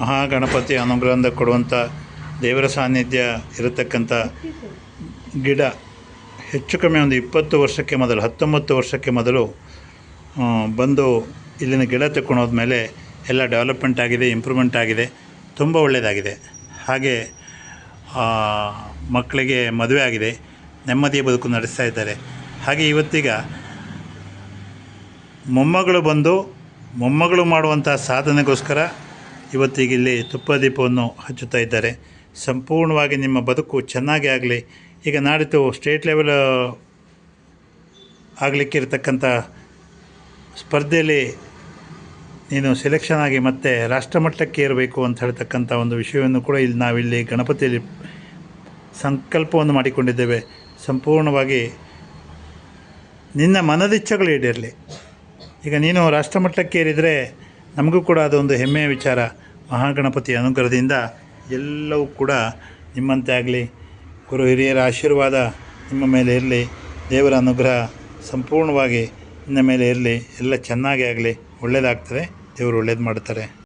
ಮಹಾಗಣಪತಿ ಅನುಗ್ರಹದಿಂದ ಕೊಡುವಂಥ ದೇವರ ಸಾನ್ನಿಧ್ಯ ಇರತಕ್ಕಂಥ ಗಿಡ ಹೆಚ್ಚು ಕಮ್ಮಿ ಒಂದು ಇಪ್ಪತ್ತು ವರ್ಷಕ್ಕೆ ಮೊದಲು, ಹತ್ತೊಂಬತ್ತು ವರ್ಷಕ್ಕೆ ಮೊದಲು ಬಂದು ಇಲ್ಲಿನ ಗಿಡ ತಗೊಂಡು ಮೇಲೆ ಎಲ್ಲ ಡೆವಲಪ್ಮೆಂಟ್ ಆಗಿದೆ, ಇಂಪ್ರೂವ್ಮೆಂಟ್ ಆಗಿದೆ, ತುಂಬ ಒಳ್ಳೆಯದಾಗಿದೆ. ಹಾಗೆ ಮಕ್ಕಳಿಗೆ ಮದುವೆ ಆಗಿದೆ, ನೆಮ್ಮದಿಯ ಬದುಕು ನಡೆಸ್ತಾ ಇದ್ದಾರೆ. ಹಾಗೆ ಇವತ್ತೀಗ ಮೊಮ್ಮಗಳು ಬಂದು ಮೊಮ್ಮಗಳು ಮಾಡುವಂಥ ಸಾಧನೆಗೋಸ್ಕರ ಇವತ್ತೀಗ ಇಲ್ಲಿ ತುಪ್ಪ ದೀಪವನ್ನು ಹಚ್ಚುತ್ತಾ ಇದ್ದಾರೆ. ಸಂಪೂರ್ಣವಾಗಿ ನಿಮ್ಮ ಬದುಕು ಚೆನ್ನಾಗಿ ಆಗಲಿ. ಈಗ ನಾಡಿದ್ದು ಸ್ಟೇಟ್ ಲೆವೆಲ್, ಆಗಲಿಕ್ಕೆ ಇರತಕ್ಕಂಥ ಸ್ಪರ್ಧೆಯಲ್ಲಿ ನೀನು ಸೆಲೆಕ್ಷನ್ ಆಗಿ ಮತ್ತೆ ರಾಷ್ಟ್ರಮಟ್ಟಕ್ಕೆ ಇರಬೇಕು ಅಂತ ಹೇಳ್ತಕ್ಕಂಥ ಒಂದು ವಿಷಯವನ್ನು ಕೂಡ ಇಲ್ಲಿ ನಾವಿಲ್ಲಿ ಗಣಪತಿಯಲ್ಲಿ ಸಂಕಲ್ಪವನ್ನು ಮಾಡಿಕೊಂಡಿದ್ದೇವೆ. ಸಂಪೂರ್ಣವಾಗಿ ನಿನ್ನ ಮನದಿಚ್ಛೆಗಳು ಈಡೇರಲಿ. ಈಗ ನೀನು ರಾಷ್ಟ್ರಮಟ್ಟಕ್ಕೆ ಏರಿದರೆ ನಮಗೂ ಕೂಡ ಅದೊಂದು ಹೆಮ್ಮೆಯ ವಿಚಾರ. ಮಹಾಗಣಪತಿ ಅನುಗ್ರಹದಿಂದ ಎಲ್ಲವೂ ಕೂಡ ನಿಮ್ಮಂತೆ ಆಗಲಿ. ಗುರು ಹಿರಿಯರ ಆಶೀರ್ವಾದ ನಿಮ್ಮ ಮೇಲೆ ಇರಲಿ. ದೇವರ ಅನುಗ್ರಹ ಸಂಪೂರ್ಣವಾಗಿ ನಿಮ್ಮ ಮೇಲೆ ಇರಲಿ. ಎಲ್ಲ ಚೆನ್ನಾಗೇ ಆಗಲಿ. ಒಳ್ಳೆಯದಾಗ್ತದೆ ದೇವರು ಒಳ್ಳೇದು ಮಾಡ್ತಾರೆ